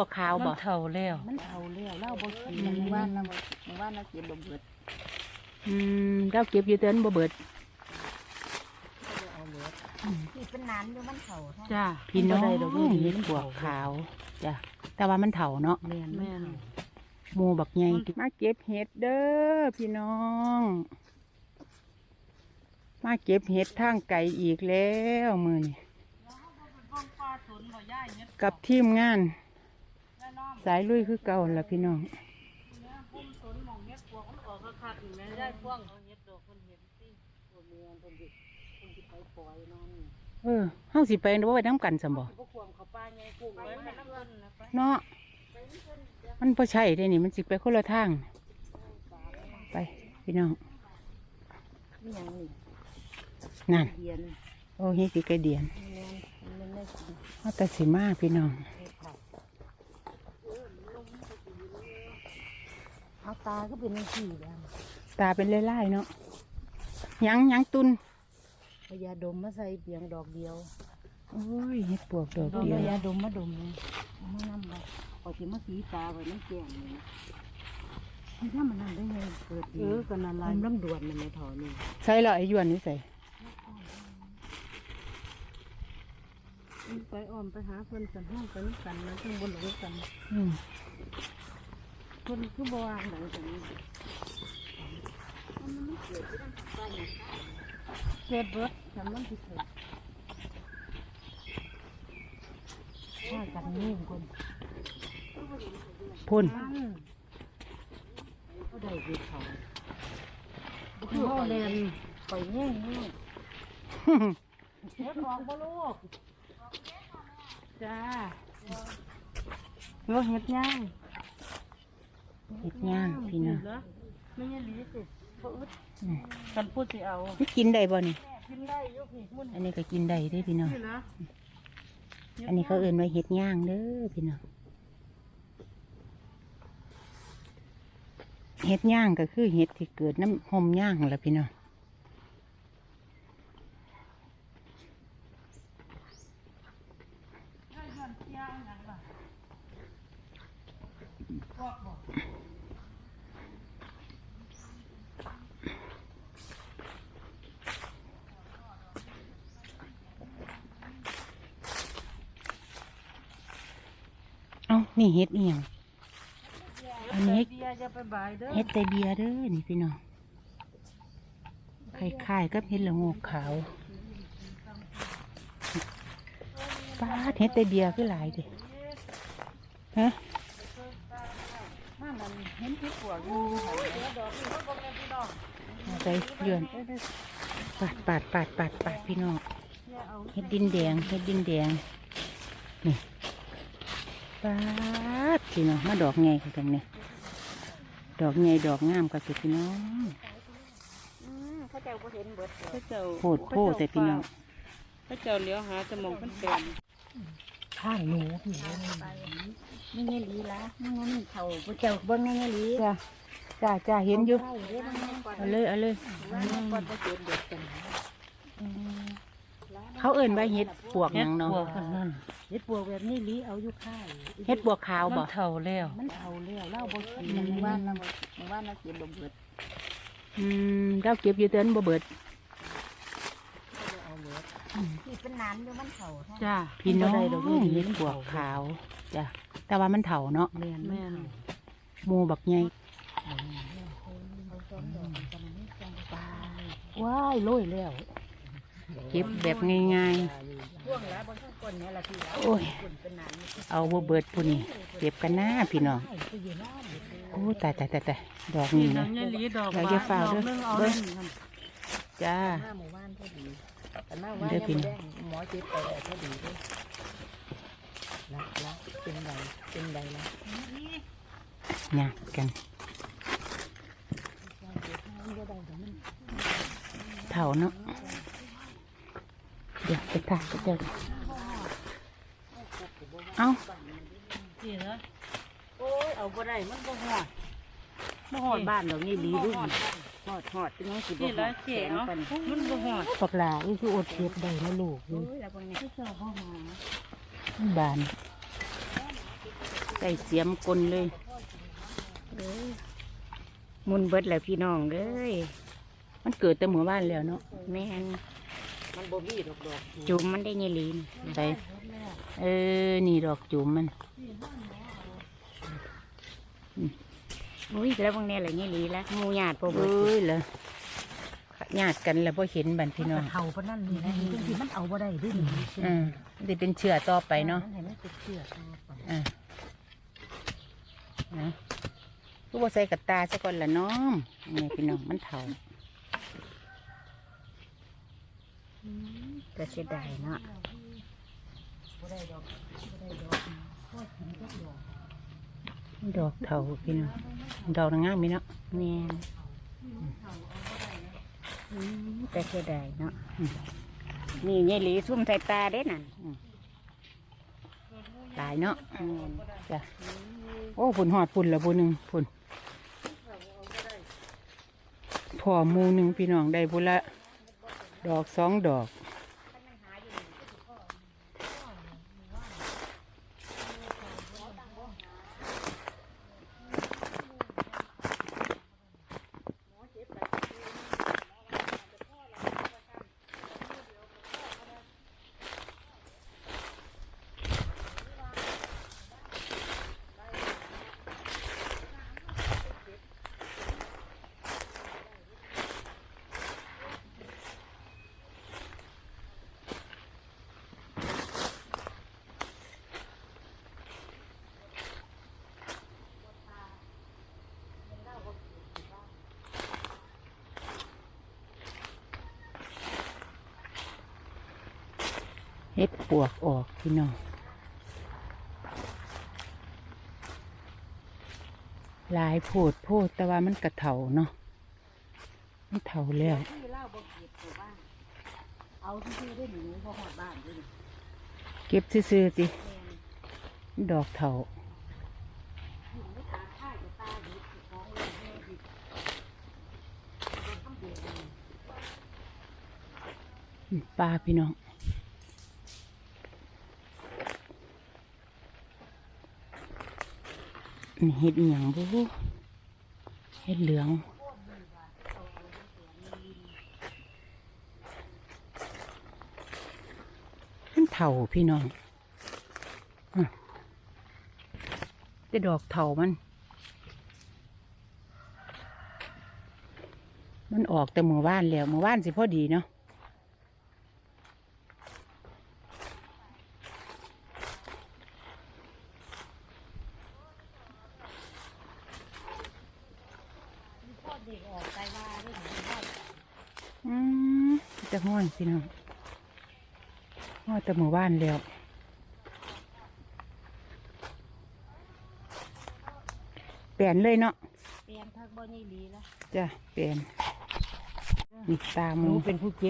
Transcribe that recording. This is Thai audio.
บัวขาวมับ่นเท่าแล้วมันเฒ่าแล้วเล่าบ่กินหมู่บ้านเราบ่หมู่บ้านเราเก็บบ่เบิดอืมเราเก็บอยู่เตือนบ่เบิดเอาเหลือที่เป็นน้ำอยู่มันเฒ่าแท้จ้าพี่น้องบ่ได้ดอกนี่เห็ดบัวขาวจ้ะแต่ว่ามันเถาเนาะแม่นแม่นหมูบักใหญ่มาเก็บเห็ดเด้อพี่น้อง มาเก็บเห็ดทางไก่อีกแล้วมือนี่กับทีมงาน สายลุยคือเก่าละพี่น้องเออเฮาสิไปบ่ไปน้ำกันสมบ่เนาะมันบ่ใช่เด้นี่มันสิไปคนละทาง ไปพี่น้องนี่หยังนี่นั่นเดียนโอ้เฮ็ดสิไกระเดียนแม่นมันได้กินเอาแต่สิมาพี่น้อง เอาตาก็เป็นจังซี่แล้วตาเป็นไล่ๆเนาะหยังหยังตุนเอายาดมมาใส่เพียงดอกเดียวโอ้ยเฮ็ดปวกดอกเอาเดียวยาดมมาดมเลยเอามานำมาเอาสิมาสีตาไว้มันแก่งนี่นะนี่ถ้ามันนั่นได้ไงเกิดเออก็นั่นลล่ะลำดวนมันไม่ถอนี่ใส่ละไอ้ยวนนี่ใส่ไปอ้อมไปหาเพิ่นกันห้องไปนํกันนะทั้งบนหลงกันอืม เพิ่นคือบ่วางหลังกันนี้เกิดเบิดฉันมันสิเกิดถ้ากันนี่คนพุ่นนั่นก็ได้ดีเขาเฮาแลนไปแง่งนี่เฮ็ดออกบ่ลูกจ้าโลเฮ็ดย่าง เฮ็ดย่างพี่น้องไม่ใช่หลีสิบ่อึดอืมกันพูดสิเอานี่กินได้บ่นี่กินได้อยู่พี่มุ่นอันนี้ก็กินได้เด้อพี่น้องนี่นะอันนี้เขาเอื่นไว้เห็ดย่างเด้อพี่น้องเห็ดย่างก็คือเห็ดที่เกิดน้ำหอมย่างแหละพี่น้อง เอ้านี่เห็ดอีหยังอันนี้เบียร์จะไปบ่ายเด้อเห็ดไตเบียเด้อนี่พี่น้องคล้ายๆกับเห็ดละโงกขาวป้าดเห็ดไตเบียคือหลายเด้ฮะมามันเห็นที่ปวกอยู่เดี๋ยวดอกนี่เขาบ่แม่นพี่น้องเอาไปเยือนปาดปาดปาดปาดปาดพี่น้องเนี่ยเอาเห็ดดินแดงเห็ดดินแดงนี่ ปาดพี่น้องมาดอกไงกันเนี่ยดอกไงดอกงามกับสุดพี่น้องอืมเขาเจ้าก็เห็นเบิดพระเจ้าโพดโพดแต่พี่น้องพระเจ้าเลี้ยวหาสมองเพิ่นเต็มข้างหนูพี่ไปไม่ไงลีละไม่งั้นเขาพระเจ้าเบิ่งไม่ไงลีจ้าจ้าจ้าเห็นอยู่ใช่เด้มันก่อนเอาเลยเอาเลยมันก่อนจะเก็บเด็ดกัน เขาเอิ่นใบเห็ดปวกหเฮ็ยัดงเนาะปวกกันนั่นเฮ็ดปวกแบบนี้ลีเอาอยู่ค่ายเห็ดปวกขาวมับ่นเท่าแล้วมันเฒ่าแล้วเล่าบ่กินหมู่บ้านเราบ่หมู่บ้านเราเก็บบ่เบิดอืมเราเก็บอยู่เตือนบ่เบิด เอาเหลือที่เป็นน้ำอยู่มันเฒ่าแท้จ้าพี่น้องบ่ได้ดอกนี่เห็ดปวกขาวจ้ะแต่ว่ามันเถาเนาะแม่นแม่นหมูบักใหญ่ว้ายโรยแล้ว เก็บแบบง่ายช่วงแล้วบนข้างก้นเนี่ยละพี่แล้วๆโอ้ยก้นเป็นน้ำนี่เอาบ่เบิดผู้นี้เก็บกันหน้าพี่น้องใช่ไปอยู่น้ำอยู่เลยโอ้ตายตายตายตายดอกนี่นี้น้อนะงยายหลีดอกเดี๋ยวจะฝ่าดเด้ออกนึงเอาเบิ่เลงยจ้าหน้าหมู่บ้านพอดีแต่หน้าว่าเด้เนี่อยพี่มันแดงหมอเจ็บไปแล้วพอดีเลยนะนะเป็นใดเป็นใดนะเนี่ยกันเถาเนาะ เดี๋ยวไปถ่ายก็เจอเอานี่นะโอ้ยเอาบ่ได้มันบ่ฮอดมาหอดบ้านดอกนี่ลีดูหอดหอดเป็นไงสิบ่นี่หละอดเจ๋แข็งเนาะปันมันบ่ฮอดปากหลาอีคืออดเก็บได้นะลูกโอ้ยแล้วเป็นไงเจ้าบ่ฮอดบานใส่เสียมกลเลยเอ้ยมุนเบิดแล้วพี่น้องเอ้ยมันเกิดแต่หมู่บ้านแล้วเนาะแม่น มันบ่มีดอกดอกจุ่มมันได้เยลีนใส่เออ นี่ดอกจุ่มมันอุ้ยแล้วบางแน่ละเยลีละหมูหยาดพอเบิเอ้ดยเหรอญาติกันแล้วพอเห็นบันพี่น้องเท่าปานนั้นนี่นะจริงๆมันเอาบ่ได้เด้วยนี่อืมมันจะเป็นเชื้อต่อไปเนาะมันให้มันเป็นเชือกต่อไปอ่านะลูกว่าใส่กระตาซะก่อนละน้องนี่พี่น้องมันเถา ก็เสียดายเนาะดอกเถาพี่น้องดอกนางงามมีเนาะแม่นอืมก็เสียดายเนาะนี่เยลีซุ่มใส่ตาเด้นั่นตายเนาะแม่นจ้ะโอ้ฝุ่นหอดฝุ่นละบุหนึ่งฝุ่นพอหมูหนึ่งพี่น้องได้บุละดอกสองดอก เฮ็ดปวกออกพี่น้องหลายโพดโพดแต่ว่ามันกระเถาเนาะมันเถาแล้วที่เล่าบ่เก็บตัวบ้านเอาที่ได้หนูพอหอดบ้านด้วยเก็บซื่อๆสิดอกเถาอืมปลาพี่น้อง นี่เห็ดอหย่างบูเห็ดเหลืองมันเถาพี่น้องอะดอกเถามัน มันออกแต่หมู่บ้านแล้วหมู่บ้านสิพอดีเนาะ อืม จะห้อนพี่น้องห้อนแต่หมู่บ้านแล้วเปลี่ยนเลยเนาะเปลี่ยนทักบ่เยลีละจ้ะเปลี่ยนนี่ตาหหมูนูเป็นผู้เก็บ